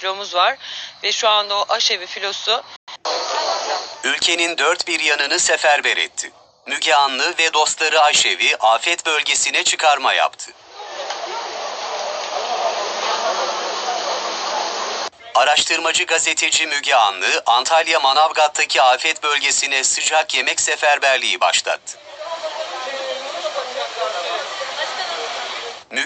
filomuz var ve şu anda o aşevi filosu ülkenin dört bir yanını seferber etti. Müge Anlı ve dostları Aşevi afet bölgesine çıkarma yaptı. Araştırmacı gazeteci Müge Anlı, Antalya Manavgat'taki afet bölgesine sıcak yemek seferberliği başlattı.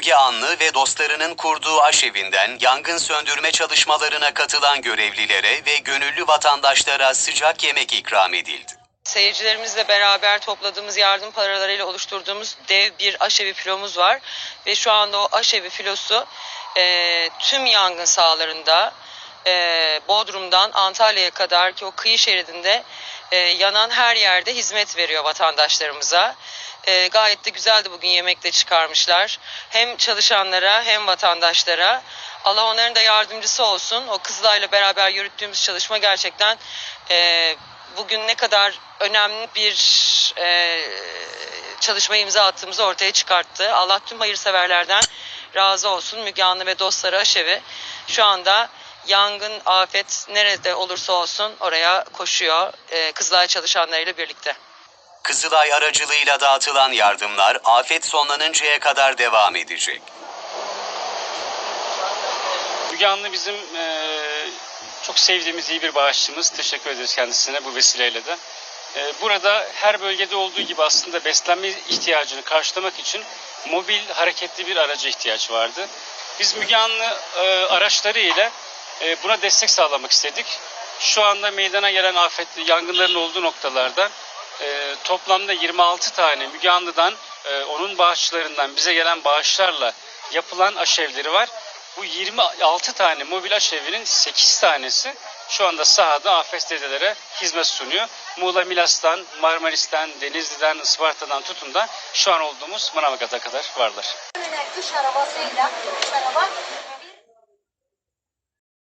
Müge Anlı ve dostlarının kurduğu aşevinden yangın söndürme çalışmalarına katılan görevlilere ve gönüllü vatandaşlara sıcak yemek ikram edildi. seyircilerimizle beraber topladığımız yardım paralarıyla oluşturduğumuz dev bir aşevi filomuz var. Ve şu anda o aşevi filosu e, tüm yangın sahalarında e, Bodrum'dan Antalya'ya kadar ki o kıyı şeridinde e, yanan her yerde hizmet veriyor vatandaşlarımıza. E, gayet de güzeldi bugün yemekte çıkarmışlar. Hem çalışanlara hem vatandaşlara. Allah onların da yardımcısı olsun. O Kızılay'la beraber yürüttüğümüz çalışma gerçekten e, bugün ne kadar önemli bir e, çalışma imza attığımızı ortaya çıkarttı. Allah tüm hayırseverlerden razı olsun. Müge Anlı ve dostları aşevi şu anda yangın, afet nerede olursa olsun oraya koşuyor. E, Kızılay çalışanlarıyla birlikte. Kızılay aracılığıyla dağıtılan yardımlar afet sonlanıncaya kadar devam edecek. Müge bizim eee, çok sevdiğimiz iyi bir bağışçımız. Teşekkür ederiz kendisine bu vesileyle de. Eee, burada her bölgede olduğu gibi aslında beslenme ihtiyacını karşılamak için mobil hareketli bir araca ihtiyaç vardı. Biz Müge Anlı eee, araçları ile eee, buna destek sağlamak istedik. Şu anda meydana gelen afetli yangınların olduğu noktalarda eee, toplamda 26 tane Müge Anlı'dan eee, onun bağışçılarından bize gelen bağışlarla yapılan aşevleri var. Bu 26 tane mobil aşevinin 8 tanesi şu anda sahada afetzedelere hizmet sunuyor. Muğla Milas'tan, Marmaris'ten, Denizli'den, Isparta'dan tutun da şu an olduğumuz Manavgat'a kadar varlar. Kış arabasıyla, kış araba